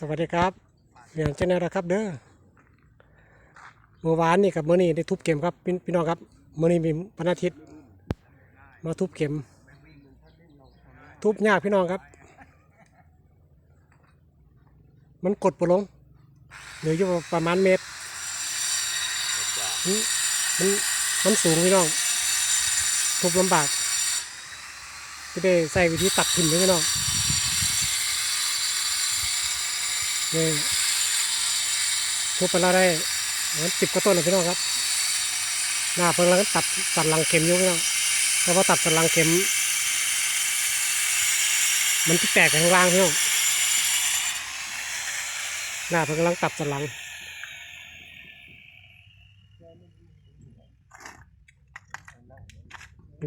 สวัสดีครับเรียนเช่นนั้นะครับเด้อเมื่อวานนี่กับเมื่อนี้ได้ทุบเข็มครับพี่พี่น้องครับเมื่อนี้มีวันอาทิตย์มาทุบเข็ม ทุบยากพี่น้องครับ มันกดปลงเหลืออยู่ประมาณเมตรมันมันสูงพี่น้องทุบลำบากจะได้ใส่วิธีตัดถิ่นเลยพี่น้อง นี่ทุบไปแล้วได้มันสิบกว่าต้นนะพี่น้องครับ หน้าเพิ่งแล้วก็ตัดตัดรังเข็มอยู่พี่น้องแต่ว่าตัดสันรังเข็ม มันที่แตกข้างล่างพี่น้องหน้าเพิ่งกำลังตัดสันรัง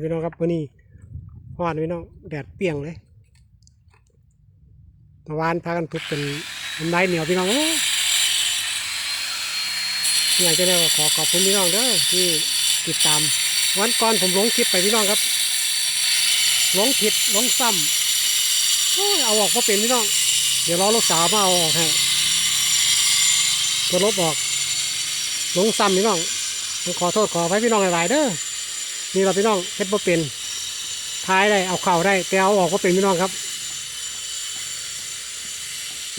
พี่น้องครับวันนี้ฮ้อนพี่น้องแดดเปียงเลยเมื่อวานพากันทุบเป็น น้ำลายเหนียวพี่น้องเอ้ยอยากจะได้ขอขอบคุณพี่น้องเด้อที่ติดตาม วันก่อนผมลงคลิปไปพี่น้องครับลงผิดลงซ้ำโอ้ยเอาออกมาเป็นพี่น้อง เดี๋ยวรอลูกสาวมาเอาออกให้ตัวลบออกลงซ้ำพี่น้องขอโทษขอไว้พี่น้องหลายๆเด้อนี่เราพี่น้องเฮ็ดบ่เป็นท้ายได้เอาเข่าได้แต่เอาออกก็เป็นพี่น้องครับ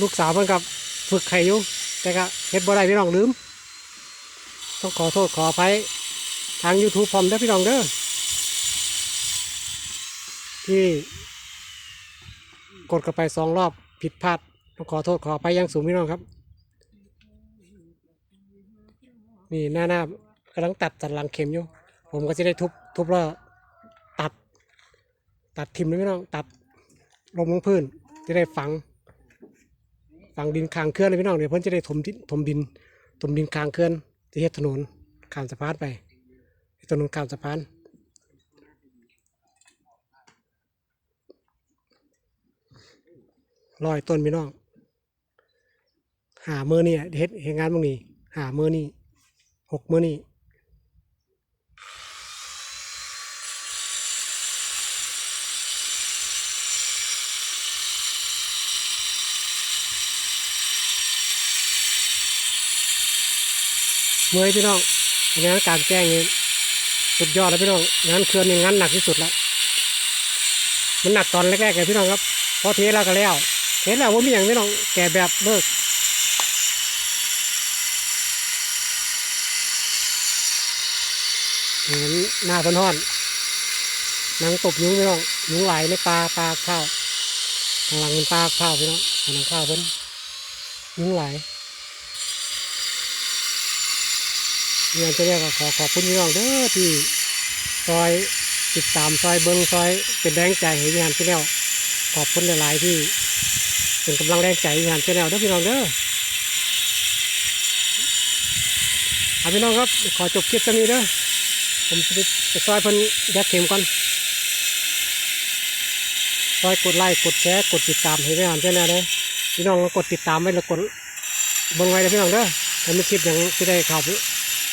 ลูกสาวเพิ่นกับฝึกไข่อยู่แต่ก็เฮ็ดบ่ได้พี่น้องลืม ต้องขอโทษขออภัยทาง YouTube พร้อมเด้อพี่น้องเด้อที่กดกันไปสองรอบผิดพลาดต้องขอโทษขออภัยยังสูงพี่น้องครับ นี่หน้าหน้ากำลังตัดจัดหลังเข็มอยู่ ผมก็จะได้ทุบทุบแล้วตัด ตัดทิมเลยพี่น้องตัดลงลงพื้นจะได้ฝัง ฝังดินคางเคลื่อนเลยพี่น้องเดี๋ยวเพิ่นจะได้ถมดินถมดินถมดินคางเคลื่อนจะเฮ็ดถนนข้ามสะพานไปถนนข้ามสะพานลอยต้นพี่น้อง หาเมื่อนี่เฮ็ดเฮ็ดงานบางนี้หาเมื่อนี่หกเมื่อนี่ เมื่อยพี่น้องงานการแจ้งนี่สุดยอดแล้วพี่น้องงานเคลื่อนนี่งานหนักที่สุดแล้วมันหนักตอนแรกๆเลยพี่น้องครับพอเทแล้วก็แล้วเทแล้วว่ามีอย่างพี่น้องแก่แบบเลิกเห็นหน้าพิ่นห้อนนางตบยุ้งพี่น้องยุ้งไหลในปลาปลาข้าวหลังเป็นปลาข้าวพี่น้องหลังข้าวเพิ่นยุ้งไหล เนี่ยจะเรียกว่ขอขอบคุณพี่น้องเด้อที่ซอยติดตามซอยเบิ้งซอยเป็นแรงใจให้งานที่แนวขอบคุณหลายๆที่เป็นกำลังแรงใจงานที่แนวเด้อพี่น้องเด้อเอาพี่น้องครับขอจบคลิปจะนี้เด้อผมจะไปซอยเพิ่นยัดเข็มก่อนซอยกดไลค์กดแชร์กดติดตามให้ไม่อ่านแค่นั้นเลยพี่น้องกดติดตามไว้แล้วกดเบิ่งไว้เลยพี่น้องเด้อถ้ามีคลิปอย่างที่ได้เข้าไ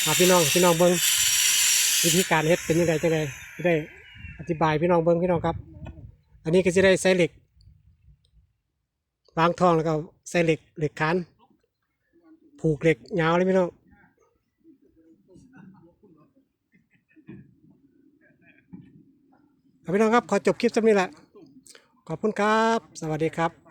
ปหาพี่น้องพี่น้องเบิ่งวิธีการเฮ็ดเป็นยังไงจังไดจะได้อธิบายพี่น้องเบิ่งพี่น้องครับ อันนี้ก็จะได้ใส่เหล็กวางทองแล้วก็ใส่เหล็กเหล็กคานผูกเหล็กยาวเลยพี่น้องครับพี่น้องครับขอจบคลิปสักนี้แหละ ขอบคุณครับ สวัสดีครับ